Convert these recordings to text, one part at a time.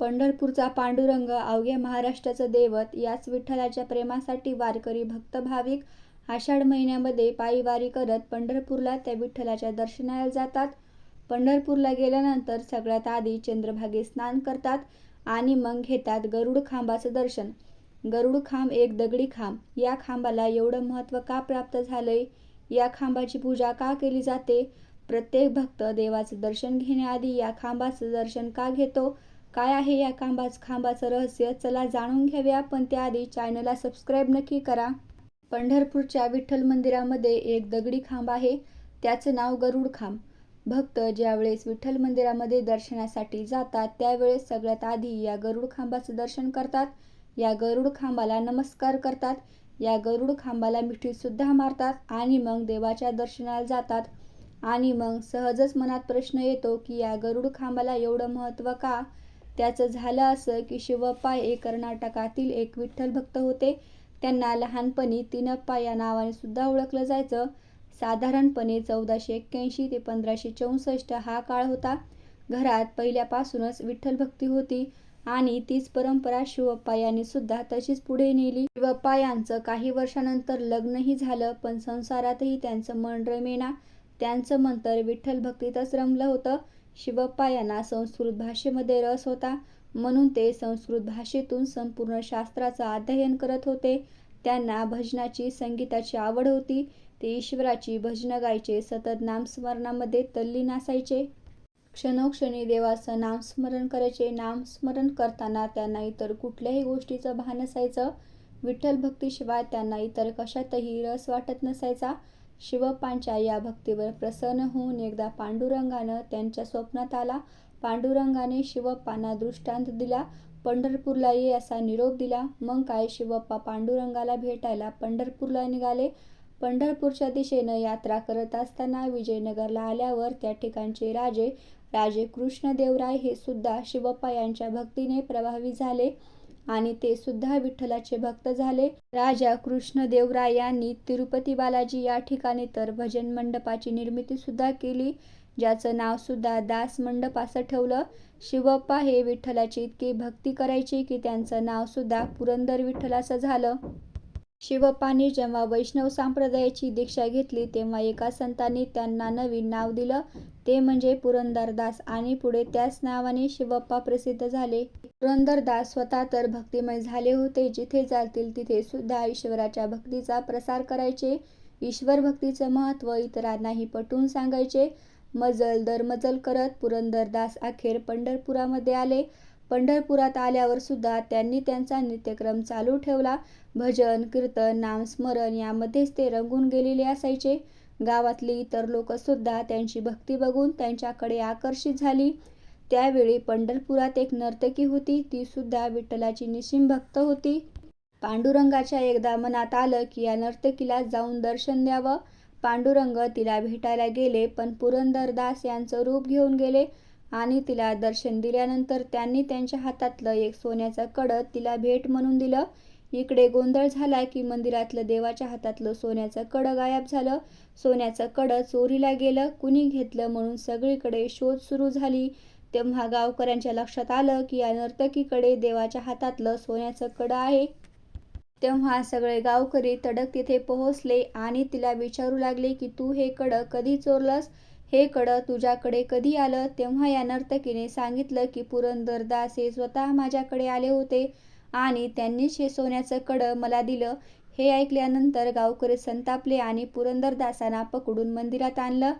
पंढरपूरचा पांडुरंग अवघ्या महाराष्ट्राचं दैवत याच विठ्ठलाच्या प्रेमासाठी वारकरी भक्त भाविक आषाढ महिन्यामध्ये पायी वारी करत पंढरपूरला त्या विठ्ठलाच्या दर्शनाला जातात. पंढरपूरला गेल्यानंतर सगळ्यात आधी चंद्रभागे स्नान करतात आणि मग घेतात गरुड खांबाचं दर्शन. गरुड खांब एक दगडी खांब. या खांबाला एवढं महत्त्व का प्राप्त झालंय? या खांबाची पूजा का केली जाते? प्रत्येक भक्त देवाचं दर्शन घेण्याआधी या खांबाचं दर्शन का घेतो? काय आहे या खांबाच खांबाचं रहस्य? चला जाणून घेऊया पण त्याआधी चॅनलला सबस्क्राईब नक्की करा. पंढरपूरच्या विठ्ठल मंदिरामध्ये एक दगडी खांब आहे. त्याचं नाव गरुड खांब. भक्त ज्यावेळेस विठ्ठल मंदिरामध्ये दर्शनासाठी जातात त्यावेळेस सगळ्यात आधी या गरुड खांबाचं दर्शन करतात. या गरुड खांबाला नमस्कार करतात. या गरुड खांबाला मिठीसुद्धा मारतात आणि मग देवाच्या दर्शनाला जातात. आणि मग सहजच मनात प्रश्न येतो की या गरुड खांबाला एवढं महत्त्व का? त्याचं झालं असं की शिवप्पा हे कर्नाटकातील एक विठ्ठल भक्त होते. त्यांना लहानपणी तिनप्पा या नावाने सुद्धा ओळखलं जायचं. साधारणपणे चौदाशे एक्क्याऐंशी ते पंधराशे चौसष्ट हा काळ होता. घरात पहिल्यापासूनच विठ्ठल भक्ती होती आणि तीच परंपरा शिवप्पा यांनी सुद्धा तशीच पुढे नेली. शिवप्पा यांचं काही वर्षानंतर लग्नही झालं पण संसारातही त्यांचं मन रमेना. त्यांचं मन तर विठ्ठल भक्तीतच रमलं होतं. शिवप्पा यांना संस्कृत भाषेमध्ये रस होता. म्हणून ते संस्कृत भाषेतून संपूर्ण शास्त्राचं अध्ययन करत होते. त्यांना भजनाची संगीताची आवड होती. ते ईश्वराची भजनं गायचे सतत नामस्मरणामध्ये तल्लीन असायचे क्षणोक्षणी देवाचं नामस्मरण करायचे. नामस्मरण करताना त्यांना इतर कुठल्याही गोष्टीचं भान असायचं. विठ्ठल भक्तीशिवाय त्यांना इतर कशातही रस वाटत नसायचा. शिवप्पांच्या या भक्तीवर प्रसन्न होऊन एकदा पांडुरंगानं त्यांच्या स्वप्नात आला. पांडुरंगाने शिवप्पांना दृष्टांत दिला. पंढरपूरला ये असा निरोप दिला. मग काय शिवप्पा पांडुरंगाला भेटायला पंढरपूरला निघाले. पंढरपूरच्या दिशेनं यात्रा करत असताना विजयनगरला आल्यावर त्या ठिकाणचे राजे राजे कृष्णदेवराय हे सुद्धा शिवप्पा यांच्या भक्तीने प्रभावी झाले. आणि ते सुद्धा विठ्ठलाचे भक्त झाले. राजा कृष्णदेवराय यांनी तिरुपती बालाजी या ठिकाणी तर भजन मंडपाची निर्मिती सुद्धा केली ज्याचं नाव सुद्धा दास मंडप असं ठेवलं. शिवप्पा हे विठ्ठलाची इतकी भक्ती करायची की त्यांचं नाव सुद्धा पुरंदर विठ्ठल असं झालं. शिवप्पांनी जेव्हा वैष्णव संप्रदायाची दीक्षा घेतली तेव्हा एका संतांनी त्यांना नवीन नाव दिलं. ते म्हणजे पुरंदरदास आणि पुढे त्याच नावाने शिवप्पा प्रसिद्ध झाले. पुरंदरदास स्वतः तर भक्तिमय झाले होते. जिथे जातील तिथे सुद्धा ईश्वराच्या भक्तीचा प्रसार करायचे. ईश्वर भक्तीचं महत्त्व इतरांनाही पटवून सांगायचे. मजल दर मजल करत पुरंदरदास अखेर पंढरपुरामध्ये आले. पंढरपुरात आल्यावर सुद्धा त्यांनी त्यांचा नित्यक्रम चालू ठेवला. भजन कीर्तन नामस्मरण यामध्येच ते रंगून गेलेले असायचे. गावातली इतर लोकसुद्धा त्यांची भक्ती बघून त्यांच्याकडे आकर्षित झाली. त्यावेळी पंढरपुरात एक नर्तकी होती. ती सुद्धा विठ्ठलाची निशिम भक्त होती. पांडुरंगाच्या एकदा मनात आलं की या नर्तकीला जाऊन दर्शन द्यावं. पांडुरंग तिला भेटायला गेले पण पुरंदरदास यांचं रूप घेऊन गेले. आणि तिला दर्शन दिल्यानंतर त्यांनी त्यांच्या हातातलं एक सोन्याचं कडं तिला भेट म्हणून दिलं. इकडे गोंधळ झाला की मंदिरातलं देवाच्या हातातलं सोन्याचं कडं गायब झालं. सोन्याचं कडं चोरीला गेलं कुणी घेतलं म्हणून सगळीकडे शोध सुरू झाली. तेव्हा गावकऱ्यांच्या लक्षात आलं की या नर्तकीकडे देवाच्या हातातलं सोन्याचं कडं आहे. तेव्हा सगळे गावकरी तडक तिथे पोहोचले आणि तिला विचारू लागले की तू हे कडं कधी चोरलंस? हे कडं तुझ्याकडे कधी आलं? तेव्हा या नर्तकीने सांगितलं की पुरंदरदास हे स्वतः माझ्याकडे आले होते आणि त्यांनीच हे सोन्याचं कडं मला दिलं. हे ऐकल्यानंतर गावकरी संतापले आणि पुरंदरदासांना पकडून मंदिरात आणलं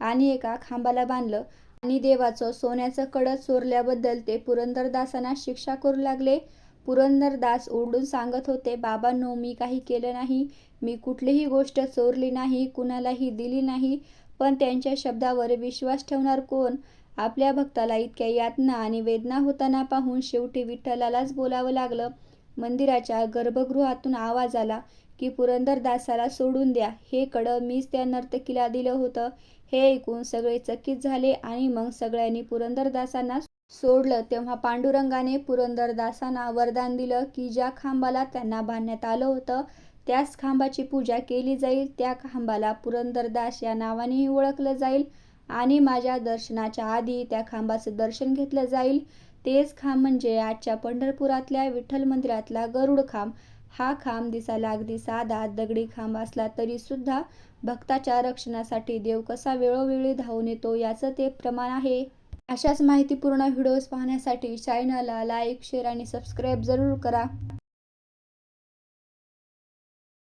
आणि एका खांबाला बांधलं. आणि देवाचं सोन्याचं कडं चोरल्याबद्दल ते पुरंदरदासांना शिक्षा करू लागले. पुरंदरदास ओरडून सांगत होते बाबांनो मी काही केलं नाही. मी कुठलीही गोष्ट चोरली नाही कुणालाही दिली नाही. पण त्यांच्या शब्दावर विश्वास ठेवणार कोण? आपल्या भक्ताला इतक्या यातना आणि वेदना होताना पाहून शेवटी विठ्ठलालाच बोलावं लागलं. मंदिराच्या गर्भगृहातून आवाज आला की पुरंदरदासाला सोडून द्या. हे कडं मीच त्या नर्तकीला दिलं होतं. हे ऐकून सगळे चकित झाले आणि मग सगळ्यांनी पुरंदरदासांना सोडलं. तेव्हा पांडुरंगाने पुरंदरदासांना वरदान दिलं की ज्या खांबाला त्यांना बांधण्यात आलं होतं त्याच खांबाची पूजा केली जाईल त्या खांबाला पुरंदरदास या नावानेही ओळखलं जाईल आणि माझ्या दर्शनाच्या आधी त्या खांबाचं दर्शन घेतलं जाईल. तेच खांब म्हणजे आजच्या पंढरपुरातल्या विठ्ठल मंदिरातला गरुड खांब. हा खांब दिसायला अगदी साधा दगडी खांब असला तरी सुद्धा भक्ताच्या रक्षणासाठी देव कसा वेळोवेळी धावून येतो याचं ते प्रमाण आहे. अशाच माहितीपूर्ण व्हिडिओज पाहण्यासाठी चॅनलला लाईक शेअर आणि सबस्क्राईब जरूर करा.